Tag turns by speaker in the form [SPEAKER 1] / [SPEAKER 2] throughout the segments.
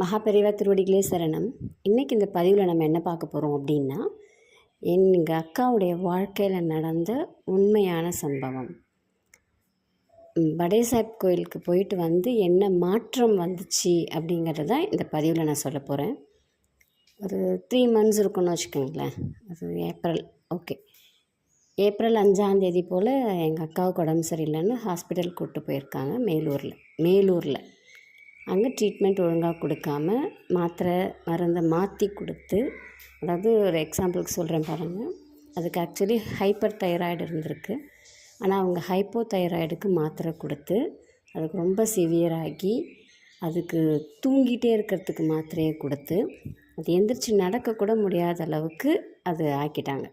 [SPEAKER 1] மகாபெரிவா திருவடிகளே சரணம் இன்றைக்கி இந்த பதிவில் நம்ம என்ன பார்க்க போகிறோம் அப்படின்னா எங்கள் அக்காவுடைய வாழ்க்கையில் நடந்த உண்மையான சம்பவம் படேசாப் கோயிலுக்கு போயிட்டு வந்து என்ன மாற்றம் வந்துச்சு அப்படிங்கிறத இந்த பதிவில் நான் சொல்ல போகிறேன் ஒரு த்ரீ மந்த்ஸ் இருக்குன்னு வச்சுக்கோங்களேன் அது ஏப்ரல் ஓகே ஏப்ரல் அஞ்சாந்தேதி போல் எங்கள் அக்காவுக்கு உடம்பு சரியில்லைன்னு ஹாஸ்பிட்டல் கூப்பிட்டு போயிருக்காங்க மேலூரில் மேலூரில் அங்கே ட்ரீட்மெண்ட் ஒழுங்காக கொடுக்காம மாத்திரை மருந்தை மாற்றி கொடுத்து அதாவது ஒரு எக்ஸாம்பிளுக்கு சொல்கிறேன் பாருங்கள் அதுக்கு ஆக்சுவலி ஹைப்பர் தைராய்டு இருந்திருக்கு ஆனால் அவங்க ஹைப்போ தைராய்டுக்கு மாத்திரை கொடுத்து அதுக்கு ரொம்ப சிவியராகி அதுக்கு தூங்கிட்டே இருக்கிறதுக்கு மாத்திரையை கொடுத்து அது எந்திரிச்சு நடக்கக்கூட முடியாத அளவுக்கு அது ஆக்கிட்டாங்க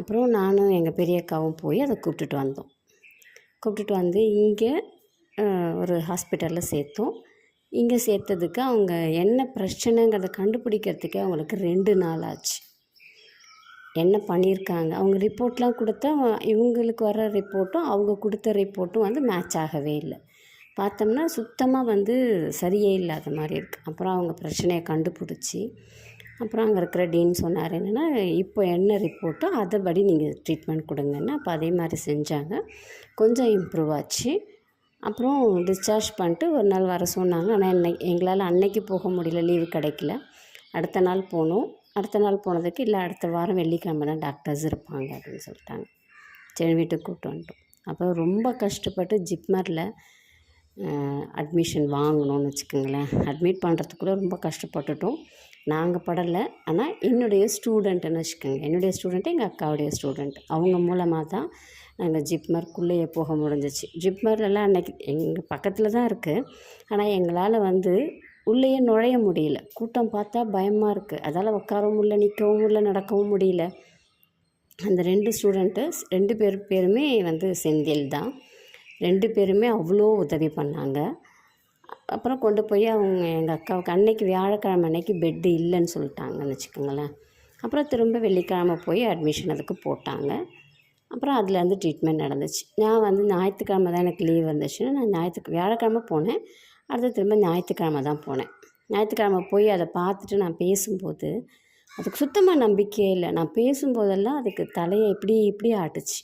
[SPEAKER 1] அப்புறம் நானும் எங்கள் பெரியக்காவும் போய் அதை கூப்பிட்டுட்டு வந்தோம் கூப்பிட்டுட்டு வந்து இங்கே ஒரு ஹாஸ்பிட்டலில் சேர்த்தோம் இங்கே சேர்த்ததுக்கு அவங்க என்ன பிரச்சனைங்கிறத கண்டுபிடிக்கிறதுக்கே அவங்களுக்கு ரெண்டு நாள் ஆச்சு என்ன பண்ணியிருக்காங்க அவங்க ரிப்போர்ட்லாம் கொடுத்தா இவங்களுக்கு வர ரிப்போர்ட்டும் அவங்க கொடுத்த ரிப்போர்ட்டும் வந்து மேட்ச் ஆகவே இல்லை பார்த்தோம்னா சுத்தமாக வந்து சரியே இல்லாத மாதிரி இருக்குது அப்புறம் அவங்க பிரச்சனையை கண்டுபிடிச்சி அப்புறம் அங்கே இருக்கிற டீன் சொன்னார் என்னென்னா இப்போ என்ன ரிப்போர்ட்டோ அதைபடி நீங்கள் ட்ரீட்மெண்ட் கொடுங்கன்னா அப்போ அதே மாதிரி செஞ்சாங்க கொஞ்சம் இம்ப்ரூவ் ஆச்சு அப்புறம் டிஸ்சார்ஜ் பண்ணிட்டு ஒரு நாள் வர சொன்னாங்க ஆனால் என்னை எங்களால் அன்னைக்கு போக முடியல லீவு கிடைக்கல அடுத்த நாள் போனோம் அடுத்த நாள் போனதுக்கு இல்லை அடுத்த வாரம் வெள்ளிக்கிழமை தான் டாக்டர்ஸ் இருப்பாங்க அப்படின்னு சொல்லிட்டாங்க சரி வீட்டுக்கு கூப்பிட்டு வந்துட்டோம் அப்போ ரொம்ப கஷ்டப்பட்டு ஜிப்மரில் அட்மிஷன் வாங்கணும்னு வச்சுக்கோங்களேன் அட்மிட் பண்ணுறதுக்குள்ளே ரொம்ப கஷ்டப்பட்டுட்டோம் நாங்கள் படலை ஆனால் என்னுடைய ஸ்டூடெண்ட்டுன்னு வச்சுக்கோங்க என்னுடைய ஸ்டூடெண்ட்டு எங்கள் அக்காவுடைய ஸ்டூடெண்ட் அவங்க மூலமாக தான் நாங்கள் ஜிப்மர்க்குள்ளேயே போக முடிஞ்சிச்சு ஜிப்மர்லாம் அன்றைக்கி எங்கள் பக்கத்தில் தான் இருக்குது ஆனால் எங்களால் வந்து உள்ளேயே நுழைய முடியல கூட்டம் பார்த்தா பயமாக இருக்குது அதால் உட்காரவும் இல்லை நிற்கவும் இல்லை நடக்கவும் முடியல அந்த ரெண்டு ஸ்டூடெண்ட்டு ரெண்டு பேர் பேருமே வந்து செந்தில் தான் ரெண்டு பேருமே அவ்வளோ உதவி பண்ணாங்க அப்புறம் கொண்டு போய் அவங்க எங்கள் அக்காவுக்கு அன்னைக்கு வியாழக்கிழமை அன்னைக்கு பெட்டு இல்லைன்னு சொல்லிட்டாங்கன்னு வச்சுக்கோங்களேன் அப்புறம் திரும்ப வெள்ளிக்கிழமை போய் அட்மிஷன் அதுக்கு போட்டாங்க அப்புறம் அதுலேருந்து ட்ரீட்மெண்ட் நடந்துச்சு நான் வந்து ஞாயிற்றுக்கிழமை தான் எனக்கு லீவ் வந்துச்சுன்னா நான் ஞாயிற்றுக்கு வியாழக்கிழமை போனேன் அடுத்து திரும்ப ஞாயிற்றுக்கிழமை தான் போனேன் ஞாயிற்றுக்கிழமை போய் அதை பார்த்துட்டு நான் பேசும்போது அதுக்கு சுத்தமாக நம்பிக்கையே இல்லை நான் பேசும்போதெல்லாம் அதுக்கு தலையை இப்படி இப்படி ஆட்டுச்சு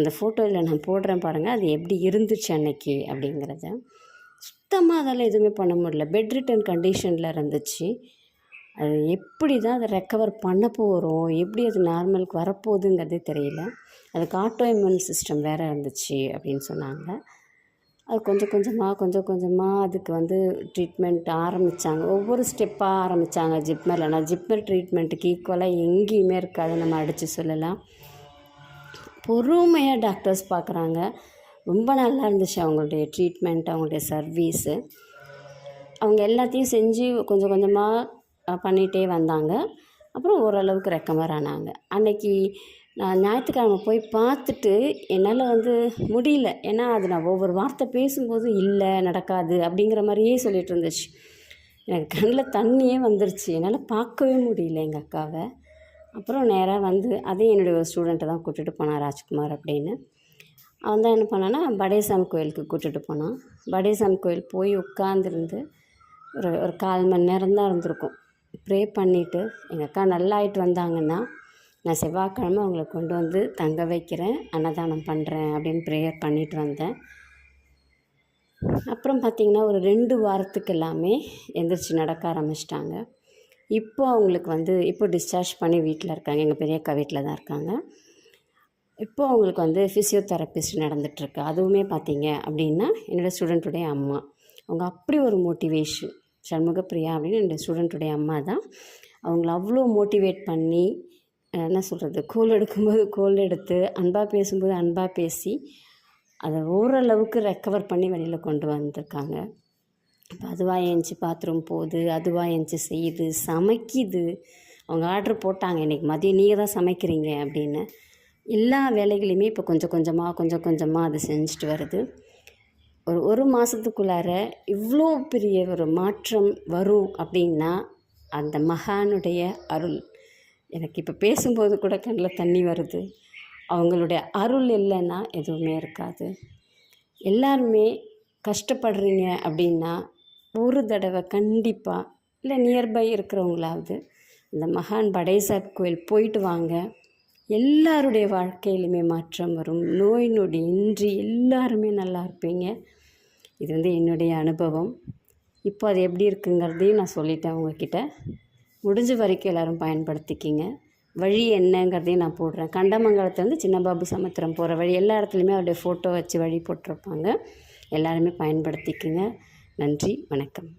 [SPEAKER 1] அந்த ஃபோட்டோவில் நான் போடுறேன் பாருங்கள் அது எப்படி இருந்துச்சு அன்னைக்கு அப்படிங்கிறத சுத்தமாக அதெல்லாம் எதுவுமே பண்ண முடியல பெட் ரிட்டன் கண்டிஷனில் இருந்துச்சு அது எப்படி தான் அதை ரெக்கவர் பண்ண போகிறோம் எப்படி அது நார்மலுக்கு வரப்போகுதுங்கிறதே தெரியல அதுக்கு ஆட்டோ இம்யூன் சிஸ்டம் வேறு இருந்துச்சு அப்படின்னு சொன்னாங்க அது கொஞ்சம் கொஞ்சமாக கொஞ்சம் கொஞ்சமாக அதுக்கு வந்து ட்ரீட்மெண்ட் ஆரம்பித்தாங்க ஒவ்வொரு ஸ்டெப்பாக ஆரம்பித்தாங்க ஜிப்மரில் ஆனால் ஜிப்மர் ட்ரீட்மெண்ட்டுக்கு ஈக்குவலாக எங்கேயுமே இருக்காது நம்ம அடித்து சொல்லலாம் பொறுமையாக டாக்டர்ஸ் பார்க்குறாங்க ரொம்ப நல்லா இருந்துச்சு அவங்களுடைய ட்ரீட்மெண்ட் அவங்களுடைய சர்வீஸு அவங்க எல்லாத்தையும் செஞ்சு கொஞ்சம் கொஞ்சமாக பண்ணிகிட்டே வந்தாங்க அப்புறம் ஓரளவுக்கு ரெக்கமர் ஆனாங்க அன்னைக்கு நான் ஞாயிற்றுக்கிழமை போய் பார்த்துட்டு என்னால் வந்து முடியல ஏன்னா அது நான் ஒவ்வொரு வார்த்தை பேசும்போது இல்லை நடக்காது அப்படிங்கிற மாதிரியே சொல்லிகிட்டு இருந்துச்சு எனக்கு கண்ணில் தண்ணியே வந்துருச்சு என்னால் பார்க்கவே முடியல எங்கள் அக்காவை அப்புறம் நேராக வந்து அதே என்னுடைய ஒரு ஸ்டூடெண்ட்டை தான் கூட்டிகிட்டு போனார் ராஜ்குமார் அப்படின்னு அவன் தான் என்ன பண்ணான்னா படேசாமி கோயிலுக்கு கூட்டிகிட்டு போனான் படேசாமி கோயில் போய் உட்காந்துருந்து ஒரு ஒரு கால் மணி நேரம் தான் இருந்திருக்கும் ப்ரே பண்ணிவிட்டு எங்கள் அக்கா நல்லா ஆகிட்டு வந்தாங்கன்னா நான் செவ்வாய்க்கிழமை அவங்களை கொண்டு வந்து தங்க வைக்கிறேன் அன்னதானம் பண்ணுறேன் அப்படின்னு ப்ரேயர் பண்ணிட்டு வந்தேன் அப்புறம் பார்த்திங்கன்னா ஒரு ரெண்டு வாரத்துக்கு எல்லாமே எந்திரிச்சு நடக்க ஆரம்பிச்சிட்டாங்க இப்போது அவங்களுக்கு வந்து இப்போ டிஸ்சார்ஜ் பண்ணி வீட்டில் இருக்காங்க எங்கள் பெரிய அக்கா வீட்டில் தான் இருக்காங்க இப்போது அவங்களுக்கு வந்து ஃபிசியோதெரபிஸ்ட் நடந்துகிட்ருக்கு அதுவுமே பார்த்தீங்க அப்படின்னா என்னோடய ஸ்டூடெண்ட்டுடைய அம்மா அவங்க அப்படி ஒரு மோட்டிவேஷன் சண்முகப்பிரியா அப்படின்னு என்னுடைய ஸ்டூடெண்ட்டுடைய அம்மா தான் அவங்கள அவ்வளோ மோட்டிவேட் பண்ணி என்ன சொல்கிறது கோல் எடுக்கும்போது கோல் எடுத்து அன்பாக பேசும்போது அன்பாக பேசி அதை ஓரளவுக்கு ரெக்கவர் பண்ணி வெளியில் கொண்டு வந்திருக்காங்க இப்போ அதுவாக எழுந்துச்சி பாத்ரூம் போகுது அதுவாக எழுந்துச்சி செய்யுது சமைக்குது அவங்க ஆர்டர் போட்டாங்க இன்றைக்கி மதியம் நீங்கள் தான் சமைக்கிறீங்க அப்படின்னு எல்லா வேலைகளையுமே இப்போ கொஞ்சம் கொஞ்சமாக கொஞ்சம் கொஞ்சமாக அது செஞ்சுட்டு வருது ஒரு ஒரு மாதத்துக்குள்ளார இவ்வளோ பெரிய ஒரு மாற்றம் வரும் அப்படின்னா அந்த மகானுடைய அருள் எனக்கு இப்போ பேசும்போது கூட கண்ணில் தண்ணி வருது அவங்களுடைய அருள் இல்லைன்னா எதுவுமே இருக்காது எல்லாருமே கஷ்டப்படுறீங்க அப்படின்னா ஒரு தடவை கண்டிப்பாக இல்லை நியர்பை இருக்கிறவங்களாவது இந்த மகான் படைசாப் கோயில் போயிட்டு வாங்க எல்லாருடைய வாழ்க்கையிலுமே மாற்றம் வரும் நோய் நொடி இன்றி எல்லாருமே நல்லா இருப்பீங்க இது வந்து என்னுடைய அனுபவம் இப்போ அது எப்படி இருக்குங்கிறதையும் நான் சொல்லிட்டேன் உங்ககிட்ட முடிஞ்ச வரைக்கும் எல்லோரும் பயன்படுத்திக்கிங்க வழி என்னங்கிறதையும் நான் போடுறேன் கண்டமங்கலத்துலேருந்து சின்னபாபு சமுத்திரம் போகிற வழி எல்லா இடத்துலையுமே அவருடைய ஃபோட்டோ வச்சு வழி போட்டிருப்பாங்க எல்லாருமே பயன்படுத்திக்கிங்க நன்றி வணக்கம்